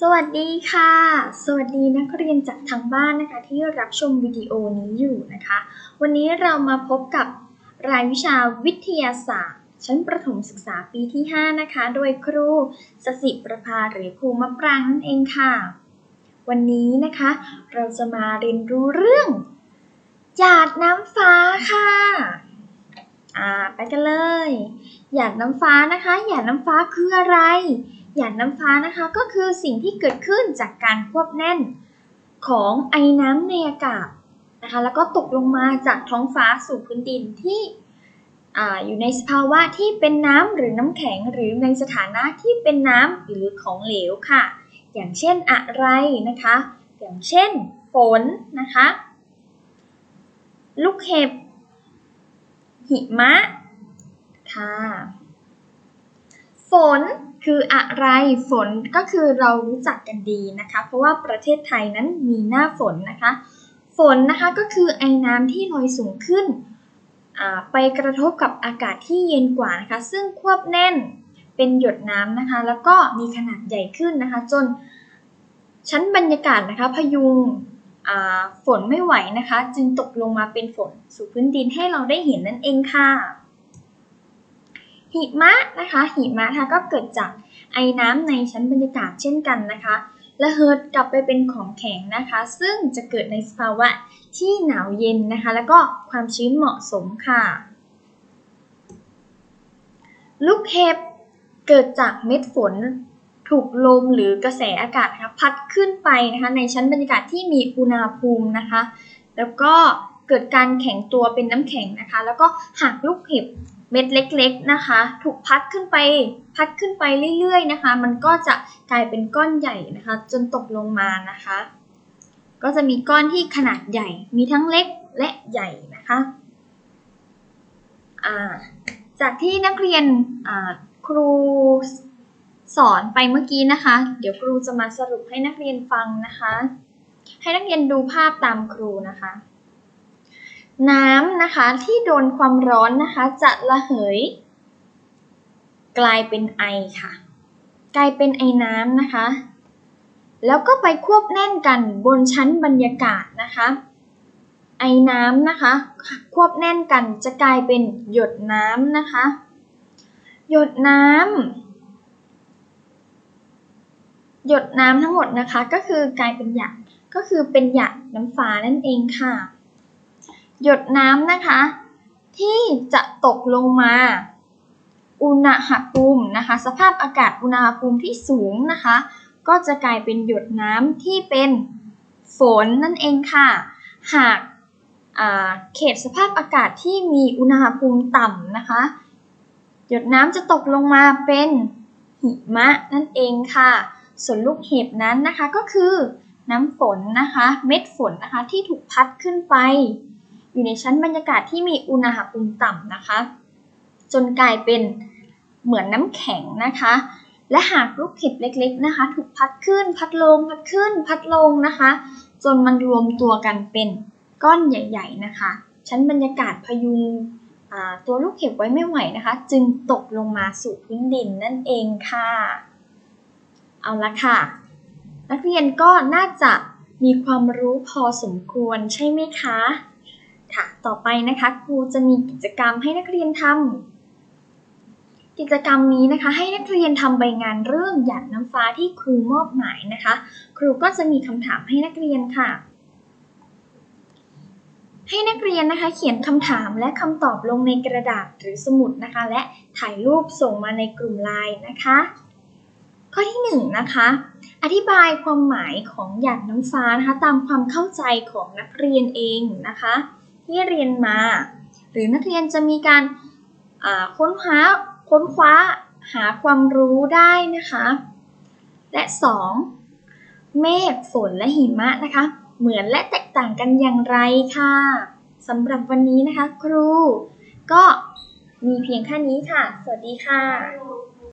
สวัสดีค่ะ สวัสดีนักเรียนจากทางบ้านนะคะที่รับชมวิดีโอนี้อยู่นะคะ วันนี้เรามาพบกับรายวิชาวิทยาศาสตร์ ชั้นประถมศึกษาปีที่ 5 นะคะ โดยครูสสิประภาหรือครูมะปรางนั่นเองค่ะ วันนี้นะคะ เราจะมาเรียนรู้เรื่องหยาดน้ำฟ้าค่ะอ่าไปกันเลย หยาดน้ำฟ้านะคะ หยาดน้ำฟ้าคืออะไร หยาดน้ำฟ้านะคะก็คือสิ่งที่เกิดขึ้นจากการควบแน่นของไอน้ำในอากาศนะคะแล้วก็ตกลงมาจากท้องฟ้าสู่พื้นดินที่ออยู่ในสภาวะที่เป็นน้ำหรือน้ำแข็งหรือในสถานะที่เป็นน้ำหรือของเหลวค่ะ อย่างเช่นอะไรนะคะ อย่างเช่นฝนนะคะ ลูกเห็บ หิมะค่ะฝน คืออะไรฝนก็คือเรารู้จักกันดีนะคะ เพราะว่าประเทศไทยนั้นมีหน้าฝนนะคะ ฝนนะคะก็คือไอน้ำที่ลอยสูงขึ้น ไปกระทบกับอากาศที่เย็นกว่านะคะ ซึ่งควบแน่นเป็นหยดน้ำนะคะ แล้วก็มีขนาดใหญ่ขึ้นนะคะ จนชั้นบรรยากาศนะคะพยุงฝนไม่ไหวนะคะ จึงตกลงมาเป็นฝนสู่พื้นดินให้เราได้เห็นนั่นเองค่ะ หิมะนะคะ หิมะนะคะก็เกิดจากไอน้ำในชั้นบรรยากาศเช่นกันนะคะและเฮิร์ตกลับไปเป็นของแข็งนะคะ ซึ่งจะเกิดในสภาวะที่หนาวเย็นนะคะ แล้วก็ความชื้นเหมาะสมค่ะ ลูกเห็บเกิดจากเม็ดฝนถูกลมหรือกระแสอากาศนะคะพัดขึ้นไปนะคะ ในชั้นบรรยากาศที่มีอุณหภูมินะคะ แล้วก็เกิดการแข็งตัวเป็นน้ำแข็งนะคะ แล้วก็หากลูกเห็บ เม็ดเล็กๆนะคะ ถูกพัดขึ้นไปพัดขึ้นไปเรื่อยๆนะคะ มันก็จะกลายเป็นก้อนใหญ่นะคะ จนตกลงมานะคะ ก็จะมีก้อนที่ขนาดใหญ่ มีทั้งเล็กและใหญ่นะคะาจากที่นักเรียนครูสอนไปเมื่อกี้นะคะ เดี๋ยวครูจะมาสรุปให้นักเรียนฟังนะคะ ให้นักเรียนดูภาพตามครูนะคะ น้ำนะคะที่โดนความร้อนนะคะจะระเหย กลายเป็นไอค่ะ กลายเป็นไอน้ำนะคะ แล้วก็ไปควบแน่นกันบนชั้นบรรยากาศนะคะ ไอน้ำนะคะ ควบแน่นกันจะกลายเป็นหยดน้ำนะคะ หยดน้ำหยดน้ำทั้งหมดนะคะ ก็คือกลายเป็นหยาดก็คือเป็นหยาดน้ำฟ้านั่นเองค่ะ หยดน้ำนะคะ ที่จะตกลงมา อุณหภูมินะคะ สภาพอากาศอุณหภูมิที่สูงนะคะ ก็จะกลายเป็นหยดน้ำที่เป็นฝนนั่นเองค่ะ หากเขตสภาพอากาศที่มีอุณหภูมิต่ำนะคะ หยดน้ำจะตกลงมาเป็นหิมะนั่นเองค่ะ ส่วนลูกเห็บนั้นนะคะก็คือน้ำฝนนะคะ เม็ดฝนนะคะที่ถูกพัดขึ้นไป อยู่ในชั้นบรรยากาศที่มีอุณหภูมิต่ำนะคะ จนกลายเป็นเหมือนน้ำแข็งนะคะ และหากลูกเห็บเล็กๆนะคะ ถูกพัดขึ้น พัดลง พัดขึ้น พัดลงนะคะ จนมันรวมตัวกันเป็นก้อนใหญ่ ๆนะคะ ชั้นบรรยากาศพยุงตัวลูกเห็บไว้ไม่ไหวนะคะ จึงตกลงมาสู่พื้นดินนั่นเองค่ะ เอาละค่ะ นักเรียนก็น่าจะมีความรู้พอสมควรใช่ไหมคะ ค่ะ ต่อไปนะคะครูจะมีกิจกรรมให้นักเรียนทำกิจกรรมนี้นะคะ ให้นักเรียนทำใบงานเรื่องหยาดน้ำฟ้าที่ครูมอบหมายนะคะ ครูก็จะมีคำถามให้นักเรียนค่ะ ให้นักเรียนนะคะเขียนคำถามและคำตอบลงในกระดาษหรือสมุดนะคะ และถ่ายรูปส่งมาในกลุ่มไลน์นะคะ ข้อที่1นนะคะอธิบายความหมายของหยาดน้ำฟ้านะคะ ตามความเข้าใจของนักเรียนเองนะคะ ที่เรียนมา หรือนักเรียนจะมีการค้นหาค้นคว้าหาความรู้ได้นะคะ และ 2. เมฆฝนและหิมะนะคะ เหมือนและแตกต่างกันอย่างไรค่ะสำหรับวันนี้นะคะ ครู ก็มีเพียงแค่นี้ค่ะ สวัสดีค่ะ